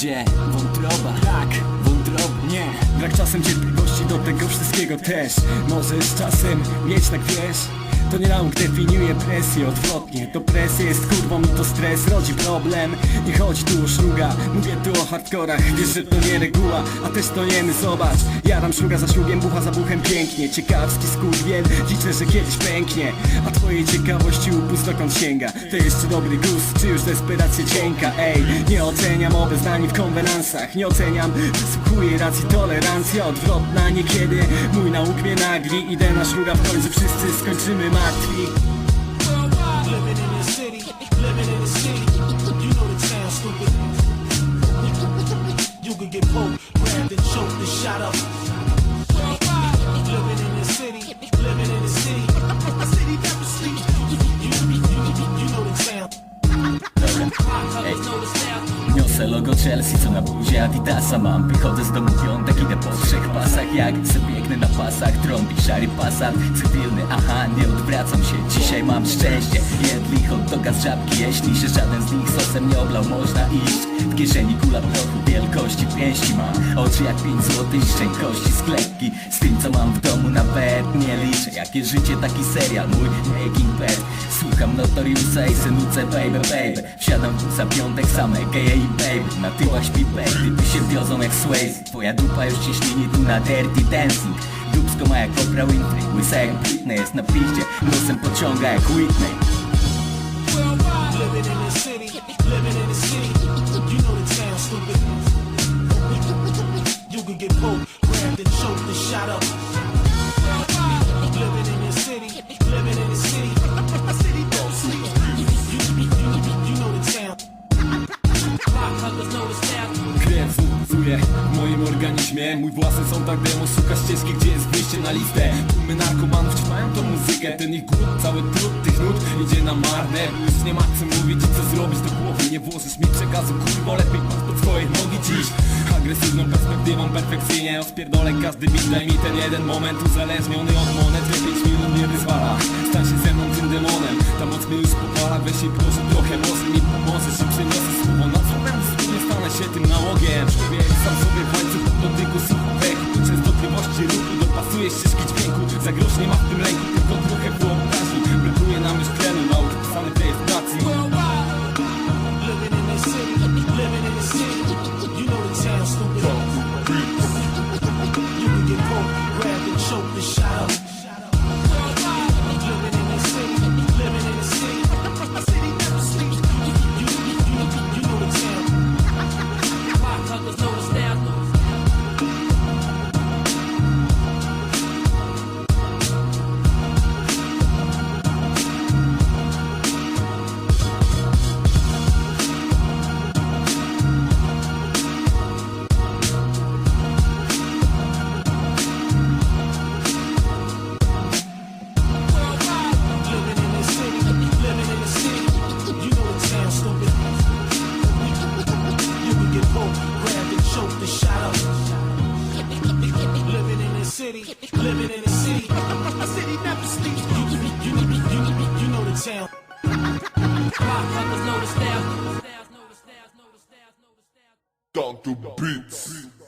gdzie wątroba? Tak, wątroba. Nie, brak czasem cierpliwości do tego wszystkiego też Możesz czasem mieć tak wiesz? To nie nauk definiuje presję odwrotnie. To presja jest kurwą to stres rodzi problem. Nie chodzi tu o szluga, mówię tu o hardkorach. Wiesz, że to nie reguła, a też to jemy, zobacz. Jadam szluga za szlugiem, bucha za buchem pięknie. Ciekawski skurwiel, liczę, że kiedyś pęknie. A twojej ciekawości upust dokąd sięga? To jeszcze dobry gust, czy już desperacja cienka? Ej, nie oceniam obeznań w konwenansach. Nie oceniam, wysłuchuję racji tolerancja odwrotna Niekiedy. Mój nauk mnie nagli Idę na szluga, w końcu wszyscy skończymy martwi logo Chelsea, co na buzie Adidasa. Mam Wychodzę z domu piątek, idę po trzech pasach. Jak se biegnę na pasach, trąbi szary pasat. Cywilny, aha, nie odwracam się. Dzisiaj mam szczęście, jedli hot doga z żabki. Jeśli się żaden z nich sosem nie oblał, można iść W kieszeni kula prochu wielkości pięści mam Oczy jak pięć złotych szczękości sklepki Z tym co mam w domu nawet nie liczę Jakie życie, taki serial, mój making bad Słucham Notoriusa i synuce baby baby. Wsiadam tu za piątek same geje i baby. Na tyłach śpi baby, się wiozą jak Swayze. Twoja dupa już ci ślini tu na dirty dancing. Dubsko ma jak Oprah Winfrey. Łysa jak Britney jest na piździe Nosem pociąga jak Whitney. Living in the city, living in the city. W moim organizmie. Mój własny tak demo, szuka ścieżki, gdzie jest wyjście na listę. Tłumy narkomanów trzymają tą muzykę. Ten ich głód, cały trud tych nut idzie na marne. Bo Już nie ma co mówić i co zrobić do głowy Nie włożysz mi przekazu, kurwo, lepiej pod swoje nogi dziś. Agresywną perspektywą perfekcyjnie Rozpierdolę każdy bit, daj mi ten jeden moment Uzależniony od monet, że 5 minut nie wyzwala. Stań się ze mną tym demonem. Ta moc już powala, weź się proszę trochę Może mi pomożesz i przyniosę słowo. Na co będę nie stanę się tym nałogiem. Człowiek sam sobie w łańcuch dotyku słuchawek Dr. Beats.